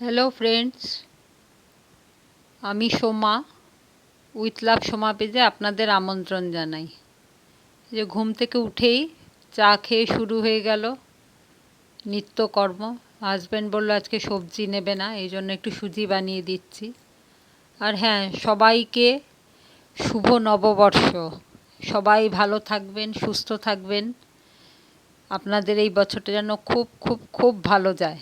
Hello friends আমি Soma, with love Soma পেজে আপনাদের আমন্ত্রণ জানাই। যে ঘুম থেকে উঠেই চা খেয়ে শুরু হয়ে গেল নিত্যকর্ম। হাজব্যান্ড বলল, আজকে সবজি নেবে না, এই জন্য একটু সুজি বানিয়ে দিচ্ছি। আর হ্যাঁ সবাইকে শুভ নববর্ষ। সবাই ভালো থাকবেন, সুস্থ থাকবেন। আপনাদের এই বছরটা যেন খুব খুব খুব ভালো যায়।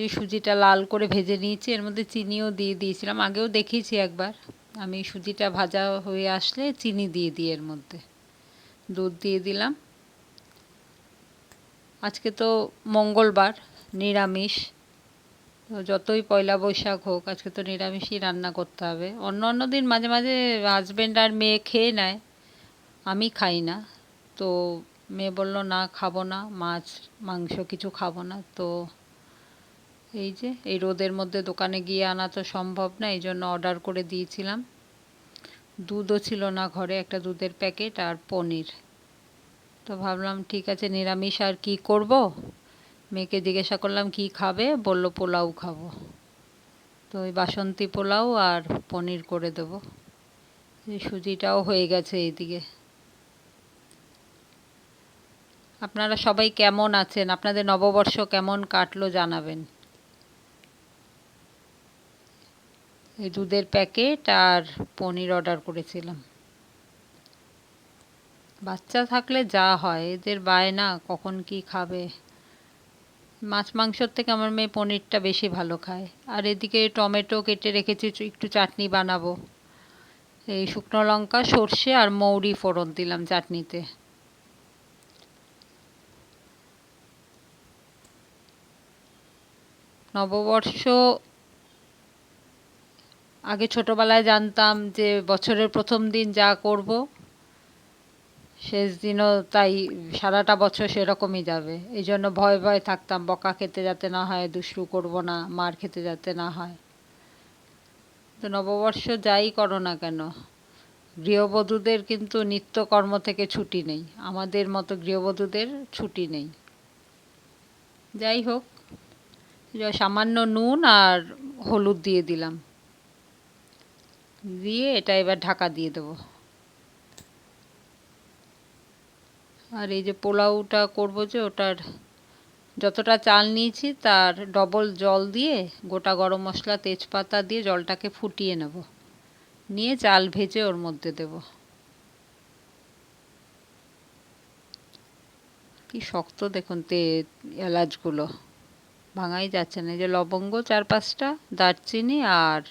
এই সুজিটা লাল করে ভেজে নিয়েছি। এর মধ্যে চিনিও দিয়ে দিয়েছিলাম। আগেও দেখিয়েছি একবার। আমি সুজিটা ভাজা হয়ে আসলে চিনি দিয়ে দিই এর মধ্যে। দুধ দিয়ে দিলাম। আজকে তো মঙ্গলবার, নিরামিষ। তো যতই পয়লা বৈশাখ হোক, আজকে তো নিরামিষই রান্না করতে হবে। অন্য অন্য দিন মাঝে মাঝে হাজব্যান্ড আর মেয়ে খেয়ে নেয়। আমি খাই না। তো মেয়ে বলল, না, খাব না। মাছ, মাংস কিছু খাব না। তো এই যে, এই রোদের মধ্যে দোকানে গিয়ে আনা তো সম্ভব না, এই জন্য অর্ডার করে দিয়েছিলাম। দুধও ছিল না ঘরে, একটা দুধের প্যাকেট আর পনির। তো ভাবলাম, ঠিক আছে, নিরামিষ আর কি করব? মেয়েকে জিজ্ঞাসা করলাম, কি খাবে? বলল, পোলাও খাব। তো ওই বাসন্তী পোলাও আর পনির করে দেবো। এই সুজিটাও হয়ে গেছে এইদিকে। আপনারা সবাই কেমন আছেন? আপনাদের নববর্ষ কেমন কাটলো জানাবেন। এই দুধের প্যাকেট আর পনির অর্ডার করেছিলাম। বাচ্চা থাকলে যা হয়, এদের বায়না কখন কি খাবে। মাছ মাংসর থেকে আমার মেয়ে পনিরটা বেশি ভালো খায়। আর এদিকে টমেটো কেটে রেখেছি একটু চাটনি বানাবো। এই শুকনো লঙ্কা, সর্ষে আর মৌরি ফোড়ন দিলাম চাটনিতে। নববর্ষ আগে ছোটবেলায় জানতাম যে বছরের প্রথম দিন যা করব, শেষ দিনও তাই সারাটা বছর সেরকমই যাবে। এই জন্য ভয় ভয় থাকতাম, বকা খেতে যাতে না হয়, দুষ্টু করব না, মার খেতে যাতে না হয়। তো নববর্ষ যাই করো না কেন, গৃহবধূদের কিন্তু নিত্যকর্ম থেকে ছুটি নেই। আমাদের মতো গৃহবধূদের ছুটি নেই। যাই হোক, সামান্য নুন আর হলুদ দিয়ে দিলাম। দিয়ে এটা এবার ঢাকা দিয়ে দেবো। আর এই যে পোলাওটা করব যে ওটার যতটা চাল নিয়েছি তার ডবল জল দিয়ে গোটা গরম মশলা, তেজপাতা দিয়ে জলটাকে ফুটিয়ে নেব। নিয়ে চাল ভেজে ওর মধ্যে দেব। কি শক্ত দেখুন তে এলাচগুলো। ভাঙাই যাচ্ছে না। এই যে লবঙ্গ চার পাঁচটা, দারচিনি আর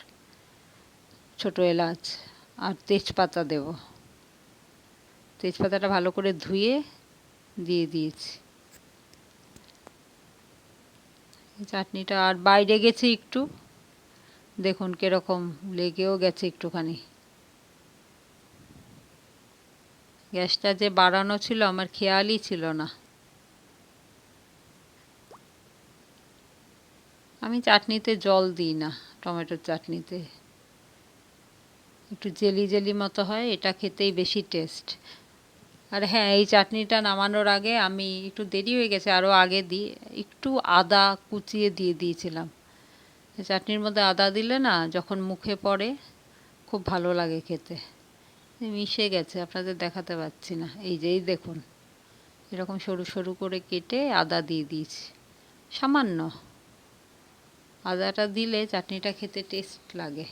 ছোট এলাচ আর তেজপাতা দেব। তেজপাতাটা ভালো করে ধুয়ে দিয়ে দিয়েছি। চাটনিটা আর বাইরে গেছে একটু। দেখুন কীরকম লেগেও গেছে একটুখানি। গ্যাসটা যে বাড়ানো ছিল আমার খেয়ালই ছিল না। আমি চাটনিতে জল দিই না, টমেটোর চাটনিতে। একটু জেলি জেলি মতো হয়, এটা খেতেই বেশি টেস্ট আর হ্যাঁ এই চাটনিটা নামানোর আগে আমি একটু দেরি হয়ে গেছে আরও আগে দিই একটু আদা কুচিয়ে দিয়ে দিয়েছিলাম। চাটনির মধ্যে আদা দিলে না, যখন মুখে পড়ে, খুব ভালো লাগে খেতে। মিশে গেছে, আপনাদের দেখাতে পাচ্ছি না। এই যেই দেখুন, এরকম সরু সরু করে কেটে আদা দিয়ে দিয়েছি। সামান্য। আদাটা দিলে চাটনিটা খেতে টেস্ট লাগে।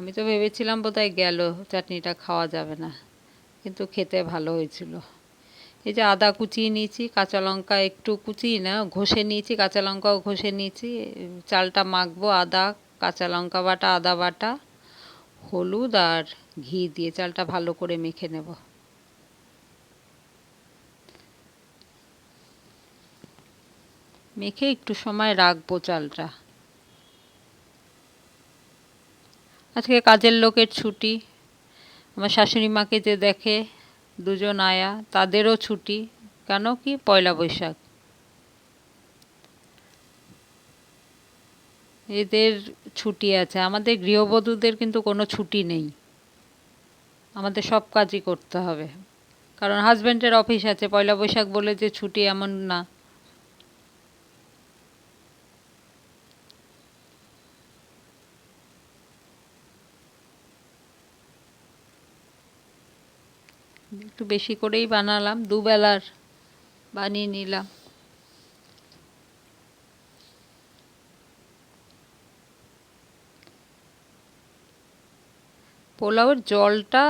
আমি তো ভেবেছিলাম বোধহয় গেল, চাটনিটা খাওয়া যাবে না। কিন্তু খেতে ভালো হয়েছিল। এই যে আদা কুচিয়ে নিয়েছি, কাঁচা লঙ্কা একটু কুচিয়ে না, ঘষে নিয়েছি, কাঁচা লঙ্কাও ঘষে নিয়েছি। চালটা মাখবো, আদা, কাঁচা লঙ্কা বাটা, আদা বাটা, হলুদ আর ঘি দিয়ে চালটা ভালো করে মেখে নেব। মেখে একটু সময় রাখব চালটা। আজকে কাজের লোকের ছুটি। আমার শাশুড়ি মাকে যে দেখে, দুজন আয়া, তাদেরও ছুটি। কেন কি? পয়লা বৈশাখ। এদের ছুটি আছে। আমাদের গৃহবধূদের কিন্তু কোনো ছুটি নেই। আমাদের সব কাজই করতে হবে। কারণ হাজব্যান্ডের অফিস আছে। পয়লা বৈশাখ বলে যে ছুটি এমন না। একটু বেশি করেই বানালাম, দুবেলার বানিয়ে নিলাম। পোলাওয়ের জলটা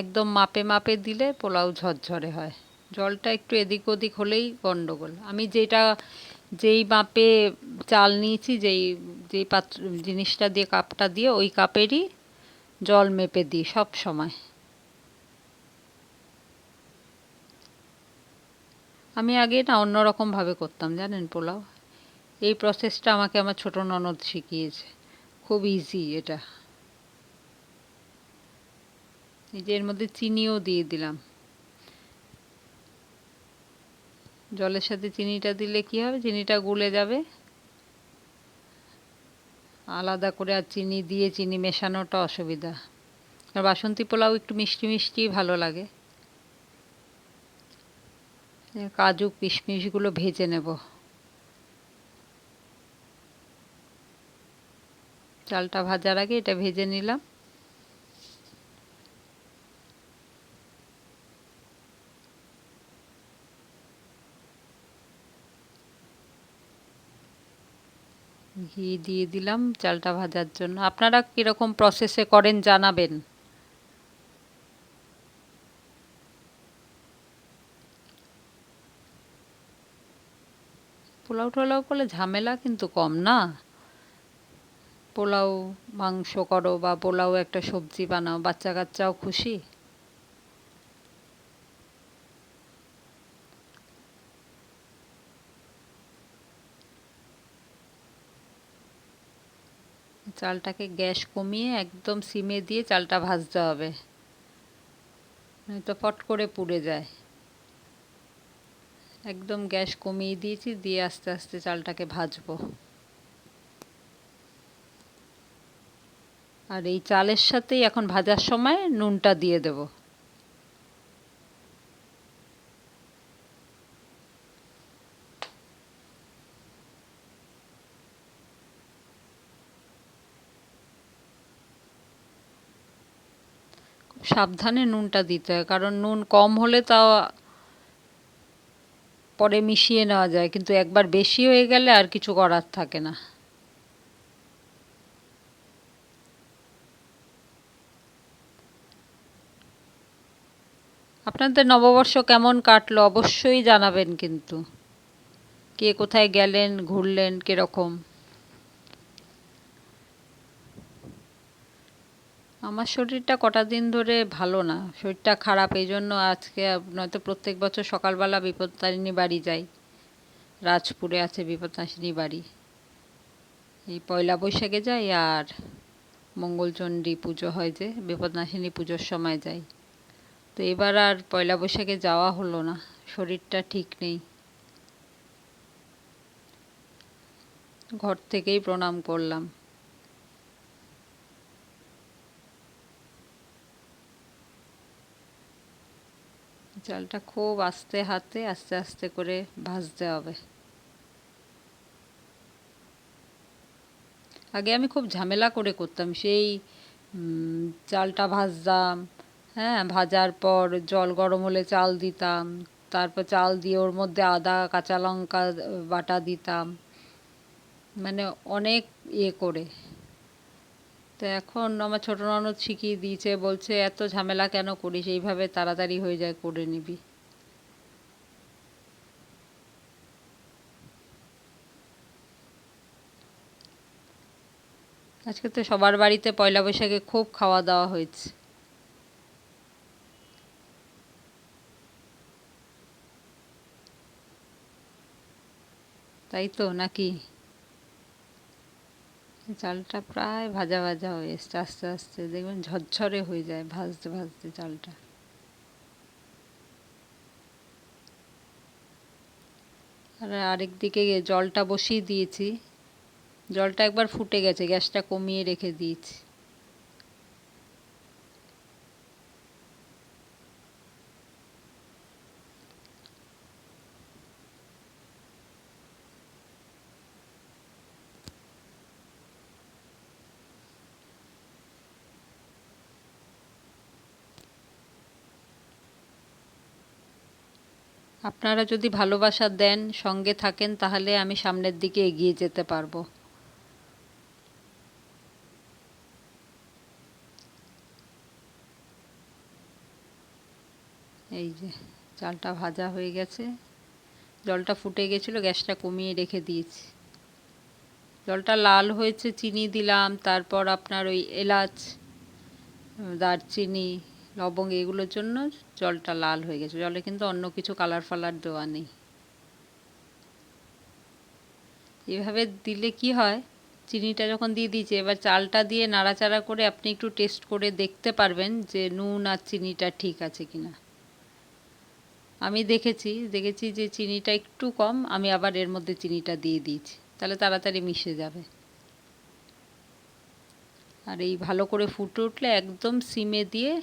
একদম মাপে মাপে দিলে পোলাও ঝরঝরে হয়। জলটা একটু এদিক ওদিক হলেই গন্ডগোল। আমি যেটা, যেই মাপে চাল নিয়েছি, যেই যেই পাত্র, জিনিসটা দিয়ে কাপটা দিয়ে ওই কাপেরই জল মেপে দিই সব সময়। আমি আগে না অন্যরকমভাবে করতাম, জানেন পোলাও? এই প্রসেসটা আমাকে আমার ছোট ননদ শিখিয়েছে। খুব ইজি এটা। এই যে এর মধ্যে চিনিও দিয়ে দিলাম। জলের সাথে চিনিটা দিলে কি হবে? চিনিটা গুলে যাবে। আলাদা করে আর চিনি দিয়ে চিনি মেশানোটা অসুবিধা। আর বাসন্তী পোলাও একটু মিষ্টি মিষ্টি ভালো লাগে। কাজু কিশমিশগুলো ভেজে নেব। চালটা ভাজার আগে এটা ভেজে নিলাম। ঘি দিয়ে দিলাম চালটা ভাজার জন্য। আপনারা কীরকম প্রসেসে করেন জানাবেন। পোলাও টোলাও করলে ঝামেলা কিন্তু কম না? পোলাও মাংস করো বা পোলাও একটা সবজি বানাও বাচ্চা কাচ্চাও খুশি? চালটাকে গ্যাস কমিয়ে একদম সিমে দিয়ে চালটা ভাজতে হবে। নয়তো ফট করে পুড়ে যায়। একদম গ্যাস কমিয়ে দিয়েছি, দিয়ে আস্তে আস্তে চালটাকে ভাজবো। আর এই চালের সাথেই এখন ভাজার সময় নুনটা দিয়ে দেবো। সাবধানে নুনটা দিতে হয়, কারণ নুন কম হলে তাও পরে মিশিয়ে নেওয়া যায়, কিন্তু একবার বেশি হয়ে গেলে আর কিছু করার থাকে না। আপনাদের নববর্ষ কেমন কাটলো অবশ্যই জানাবেন কিন্তু। কে কোথায় গেলেন, ঘুরলেন, কীরকম? আমার শরীরটা কটা দিন ধরে ভালো না, শরীরটা খারাপ এই জন্য আজকে নয়তো প্রত্যেক বছর সকালবেলা বিপত্তারিণী বাড়ি যাই। রাজপুরে আছে বিপত্তারিণী বাড়ি। এই পয়লা বৈশাখে যাই আর মঙ্গলচণ্ডী পুজো হয় যে বিপদনাশিনী পুজোর সময় যাই। তো এবার আর পয়লা বৈশাখে যাওয়া হলো না, শরীরটা ঠিক নেই। ঘর থেকেই প্রণাম করলাম। চালটা খুব আস্তে হাতে, আস্তে আস্তে করে ভাজতে হবে। আগে আমি খুব ঝামেলা করে করতাম, সেই চালটা ভাজতাম হ্যাঁ ভাজার পর জল গরম হলে চাল দিতাম, তারপর চাল দিয়ে ওর মধ্যে আদা, কাঁচা লঙ্কা, বাটা দিতাম মানে অনেক ইয়ে করে। তো এখন আমার ছোটো ননদ শিখিয়ে দিয়েছে, বলছে, এত ঝামেলা কেন করিস? এইভাবে তাড়াতাড়ি হয়ে যায়, করে নিবি। আজকে তো সবার বাড়িতে পয়লা বৈশাখে খুব খাওয়া দাওয়া হয়েছে। তাই তো, নাকি? চালটা প্রায় ভাজা ভাজা হয়ে এসছে, আস্তে আস্তে দেখবেন ঝরঝরে হয়ে যায় ভাজতে ভাজতে চালটা। আর আরেক দিকে জলটা বসিয়ে দিয়েছি, জলটা একবার ফুটে গেছে, গ্যাসটা কমিয়ে রেখে দিয়েছি। আপনারা যদি ভালোবাসা দেন, সঙ্গে থাকেন, তাহলে আমি সামনের দিকে এগিয়ে যেতে পারব। এই যে, চালটা ভাজা হয়ে গেছে। জলটা ফুটে গেছিল, গ্যাসটা কমিয়ে রেখে দিয়েছি। জলটা লাল হয়েছে, চিনি দিলাম। তারপর আপনার ওই এলাচ, দারচিনি লবঙ্গ এগুলোর জন্য জলটা লাল হয়ে গেছে। জলে কিন্তু অন্য কিছু কালার ফালার দেওয়া নেই। এভাবে দিলে কি হয়? চিনিটা যখন দিয়ে দিয়েছি, এবার চালটা দিয়ে নাড়াচাড়া করে আপনি একটু টেস্ট করে দেখতে পারবেন যে নুন আর চিনিটা ঠিক আছে কিনা। আমি দেখেছি দেখেছি যে চিনিটা একটু কম, আমি আবার এর মধ্যে চিনিটা দিয়ে দিয়েছি। তাহলে তাড়াতাড়ি মিশে যাবে। আর এই ভালো করে ফুটে উঠলে একদম সিমে দিয়ে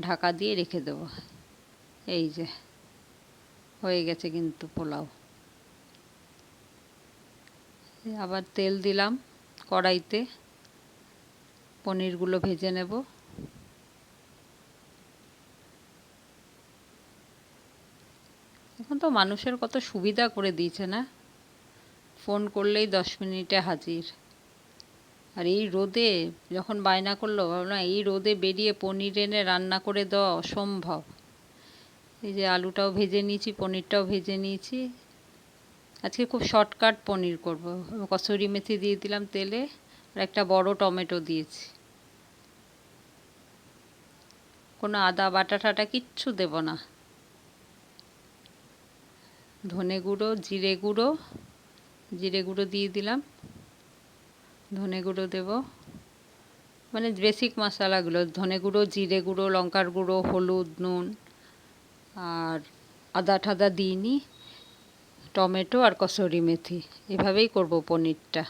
ঢাকা দিয়ে রেখে দেবো। এই যে, হয়ে গেছে কিন্তু পোলাও। আবার তেল দিলাম কড়াইতে, পনিরগুলো ভেজে নেব। এখন তো মানুষের কত সুবিধা করে দিয়েছে না? ফোন করলেই দশ মিনিটে হাজির। আর এই রোদে যখন বায়না করল না, এই রোদে বেরিয়ে পনির এনে রান্না করে দেওয়া অসম্ভব। এই যে আলুটাও ভেজে নিয়েছি, পনিরটাও ভেজে নিয়েছি। আজকে খুব শর্টকাট পনির করব। কসুরি মেথি দিয়ে দিলাম তেলে আর একটা বড় টমেটো দিয়েছি। কোনো আদা বাটা টাটা কিচ্ছু দেব না। ধনে গুঁড়ো, জিরে গুঁড়ো জিরে গুঁড়ো দিয়ে দিলাম। ধনে গুঁড়ো দেব। মানে বেসিক মশলাগুলো ধনে গুঁড়ো, জিরে গুঁড়ো, লঙ্কার গুঁড়ো, হলুদ, নুন, আর আদা ঠাদা দিইনি, টমেটো আর কসরি মেথি। এভাবেই করব পনিরটা।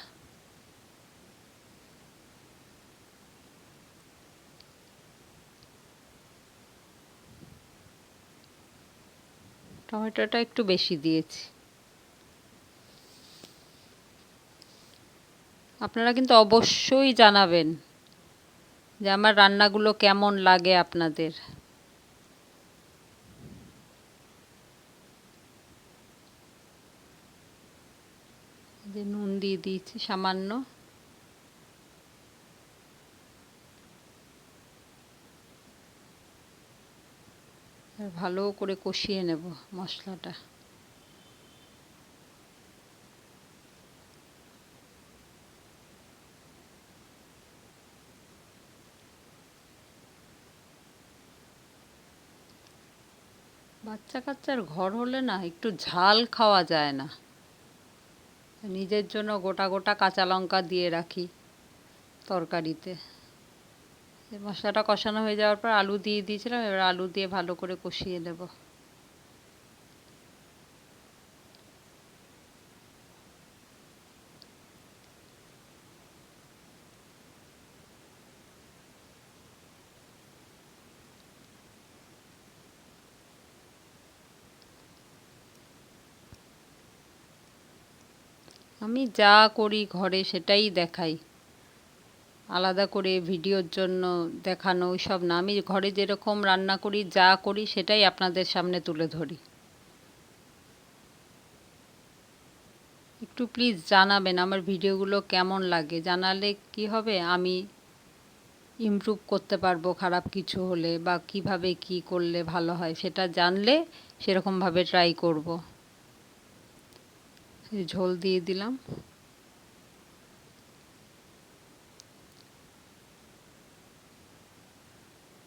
টমেটোটা একটু বেশি দিয়েছি। আপনারা কিন্তু অবশ্যই জানাবেন যে আমার রান্নাগুলো কেমন লাগে আপনাদের। যে নুন দিয়ে দিয়েছি সামান্য। ভালো করে কষিয়ে নেব মশলাটা। বাচ্চা কাচ্চার ঘর হলে না একটু ঝাল খাওয়া যায় না। নিজের জন্য গোটা গোটা কাঁচা লঙ্কা দিয়ে রাখি তরকারিতে। মশলাটা কষানো হয়ে যাওয়ার পর আলু দিয়ে দিয়েছিলাম, এবার আলু দিয়ে ভালো করে কষিয়ে নেব। আমি যা করি ঘরে সেটাই দেখাই। আলাদা করে ভিডিওর জন্য দেখানো সব না। আমি ঘরে যেরকম রান্না করি, যা করি সেটাই আপনাদের সামনে তুলে ধরি। একটু প্লিজ জানাবেন আমার ভিডিওগুলো কেমন লাগে? জানালে কি হবে? আমি ইমপ্রুভ করতে পারব খারাপ কিছু হলে বা কীভাবে কি করলে ভালো হয় সেটা জানলে সেরকমভাবে ট্রাই করব। ঝোল দিয়ে দিলাম।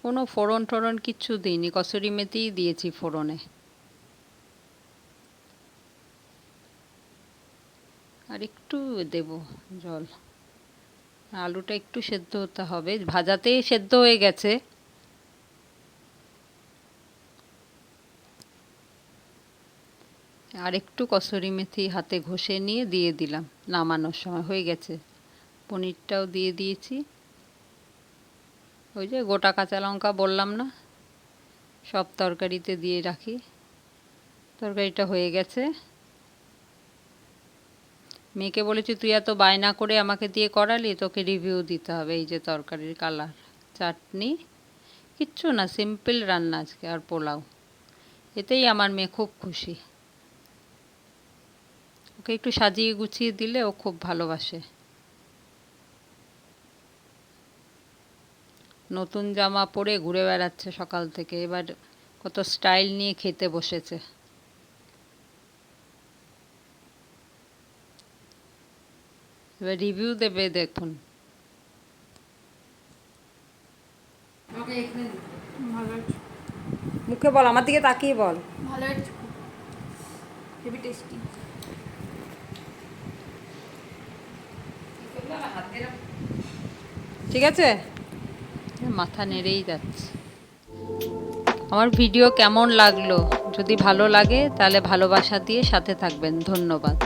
কোনো ফোড়ন টোড়ন কিচ্ছু দিইনি, কসুরি মেথিই দিয়েছি ফোড়নে। আর একটু দেব জল। আলুটা একটু সেদ্ধ হতে হবে। ভাজাতেই সেদ্ধ হয়ে গেছে। আর একটু কসুরি মেথি হাতে ঘষে নিয়ে দিয়ে দিলাম, নামানোর সময় হয়ে গেছে। পনিরটাও দিয়ে দিয়েছি। ওই যে গোটা কাঁচা লঙ্কা বললাম না, সব তরকারিতে দিয়ে রাখি। তরকারিটা হয়ে গেছে। মেয়েকে বলেছি, তুই এত বায়না করে আমাকে দিয়ে করালি, তোকে রিভিউ দিতে হবে এই যে তরকারির কালার চাটনি, কিচ্ছু না সিম্পল রান্না আজকে আর পোলাও। এতেই আমার মেয়ে খুব খুশি। ওকে একটু সাজিয়ে গুছিয়ে দিলে ও খুব ভালোবাসে। নতুন জামা পরে ঘুরে বেড়াচ্ছে সকাল থেকে এবার কত স্টাইল নিয়ে খেতে বসেছে। এবার রিভিউ দেবে দেখুন। মুখে বল আমার দিকে তাকিয়ে বল। ভালো হেভি টেস্টি। ঠিক আছে? মাথা নেড়েই যাচ্ছে। আমার ভিডিও কেমন লাগল? যদি ভালো লাগে, তাহলে ভালোবাসা দিয়ে সাথে থাকবেন। ধন্যবাদ।